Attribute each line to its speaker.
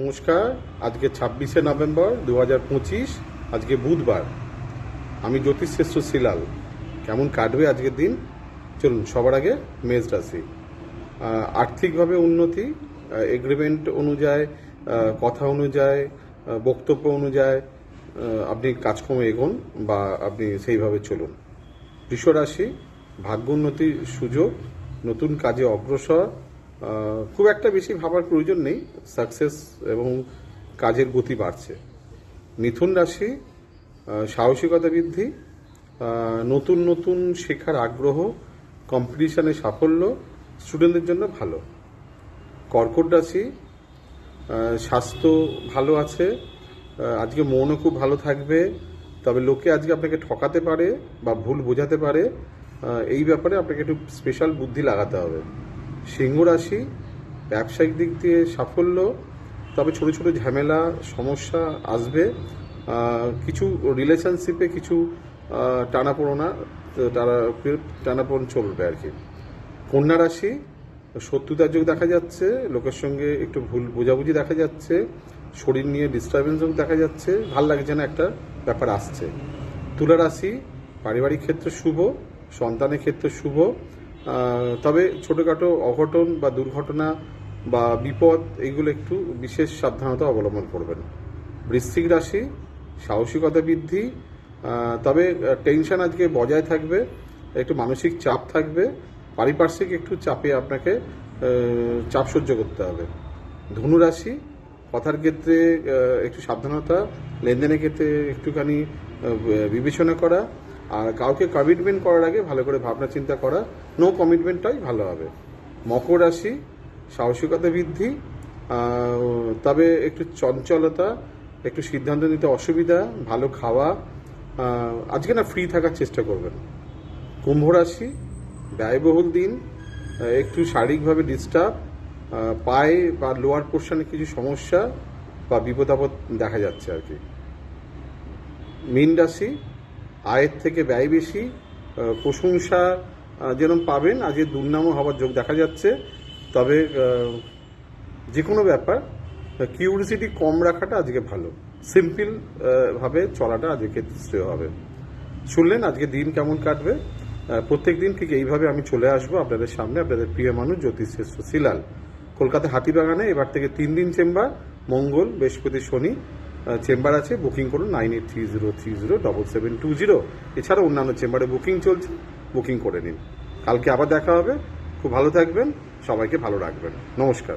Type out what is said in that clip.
Speaker 1: নমস্কার। আজকে ছাব্বিশে নভেম্বর দু হাজার পঁচিশ, আজকে বুধবার। আমি জ্যোতিষশ্রেষ্ঠ শিলাল। কেমন কাটবে আজকের দিন? চলুন, সবার আগে মেষ রাশি। আর্থিকভাবে উন্নতি এগ্রিমেন্ট অনুযায়ী কথা অনুযায়ী বক্তব্য অনুযায়ী আপনি কাজকর্মে এগোন বা আপনি সেইভাবে চলুন। বৃষ রাশি ভাগ্য উন্নতির সুযোগ, নতুন কাজে অগ্রসর খুব একটা বেশি ভাবার প্রয়োজন নেই। সাকসেস এবং কাজের গতি বাড়ছে। মিথুন রাশি সাহসিকতা বৃদ্ধি নতুন নতুন শেখার আগ্রহ কম্পিটিশনে সাফল্য স্টুডেন্টদের জন্য ভালো। কর্কট রাশি স্বাস্থ্য ভালো আছে আজকে মনও খুব ভালো থাকবে, তবে লোকে আজকে আপনাকে ঠকাতে পারে বা ভুল বোঝাতে পারে এই ব্যাপারে আপনাকে একটু স্পেশাল বুদ্ধি লাগাতে হবে। সিংহ রাশি, ব্যবসায়িক দিক দিয়ে সাফল্য, তবে ছোট ছোট ঝামেলা, সমস্যা আসবে। কিছু রিলেশনশিপে কিছু টানাপোড়না টানা টানাপোড়ন চলবে আর কি। কন্যা রাশি, শত্রুতার যোগ দেখা যাচ্ছে, লোকের সঙ্গে একটু ভুল বোঝাবুঝি দেখা যাচ্ছে, শরীর নিয়ে ডিস্টারবেন্স দেখা যাচ্ছে, ভালো লাগছে না একটা ব্যাপার আসছে। তুলা রাশি, পারিবারিক ক্ষেত্রে শুভ, সন্তানের ক্ষেত্রে শুভ তবে ছোটোখাটো অঘটন বা দুর্ঘটনা বা বিপদ এইগুলো একটু বিশেষ সাবধানতা অবলম্বন করবেন। বৃশ্চিক রাশি, সাহসিকতা বৃদ্ধি তবে টেনশন আজকে বজায় থাকবে, একটু মানসিক চাপ থাকবে, পারিপার্শ্বিক একটু চাপে আপনাকে চাপ সহ্য করতে হবে। ধনু রাশি, কথার ক্ষেত্রে একটু সাবধানতা, লেনদেনের ক্ষেত্রে একটুখানি বিবেচনা করা আর কাউকে কমিটমেন্ট করার আগে ভালো করে ভাবনা চিন্তা করা নো কমিটমেন্টটাই ভালো হবে। মকর রাশি, সাহসিকতা বৃদ্ধি তবে একটু চঞ্চলতা, একটু সিদ্ধান্ত নিতে অসুবিধা, ভালো খাওয়া আজকে না ফ্রি থাকার চেষ্টা করবেন। কুম্ভ রাশি, ব্যয়বহুল দিন একটু শারীরিকভাবে ডিস্টার্ব পায়ে বা লোয়ার পোর্শনে কিছু সমস্যা বা বিপদ আপদ দেখা যাচ্ছে আর কি। মীন রাশি আয়ের থেকে ব্যয় বেশি প্রশংসা যেরকম পাবেন, আজকে দুর্নামও হওয়ার যোগ দেখা যাচ্ছে। তবে যে কোনো ব্যাপার কিউরিসিটি কম রাখাটা আজকে ভালো। সিম্পল ভাবে চলাটা আজকে শ্রেয় হবে। শুনলেন, আজকে দিন কেমন কাটবে? প্রত্যেক দিন ঠিক এইভাবে আমি চলে আসব আপনাদের সামনে, আপনাদের প্রিয় মানুষ জ্যোতিষশ্রেষ্ঠ শিলাল। কলকাতা হাতিবাগানে এবার থেকে তিন দিন চেম্বার, মঙ্গল, বৃহস্পতি, শনি। চেম্বার আছে, বুকিং করুন nine eight three zero three zero double seven two zero. এছাড়া অন্যান্য চেম্বারে বুকিং চলছে, বুকিং করে নিন। কালকে আবার দেখা হবে। খুব ভালো থাকবেন, সবাইকে ভালো রাখবেন। নমস্কার।